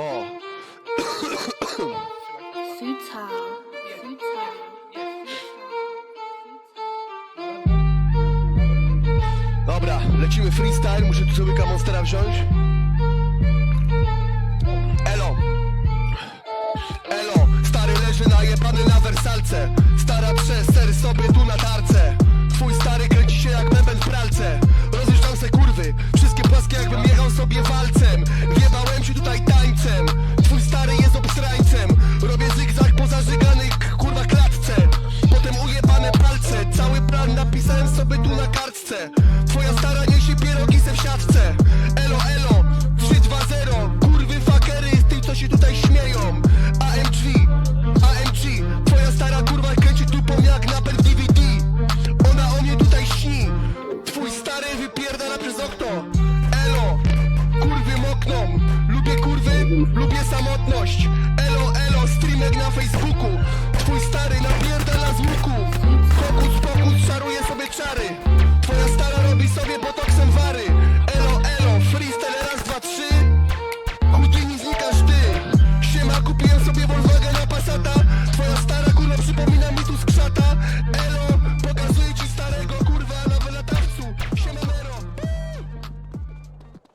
O. Südtal. dobra, lecimy freestyle, muszę tu sobie monstera wziąć. Elo. Elo, stary leży najebany na wersalce siatce. Twoja stara niesie pierogi se w siatce. Elo, elo, 3-2-0 Kurwy fakery z tym, co się tutaj śmieją. AMG, AMG Twoja stara kurwa kręci dupą jak napęd DVD Ona o mnie tutaj śni. Twój stary wypierdala przez okno. Elo, kurwy mokną. Lubię kurwy, lubię samotność. Elo, elo, streamek na Facebooku.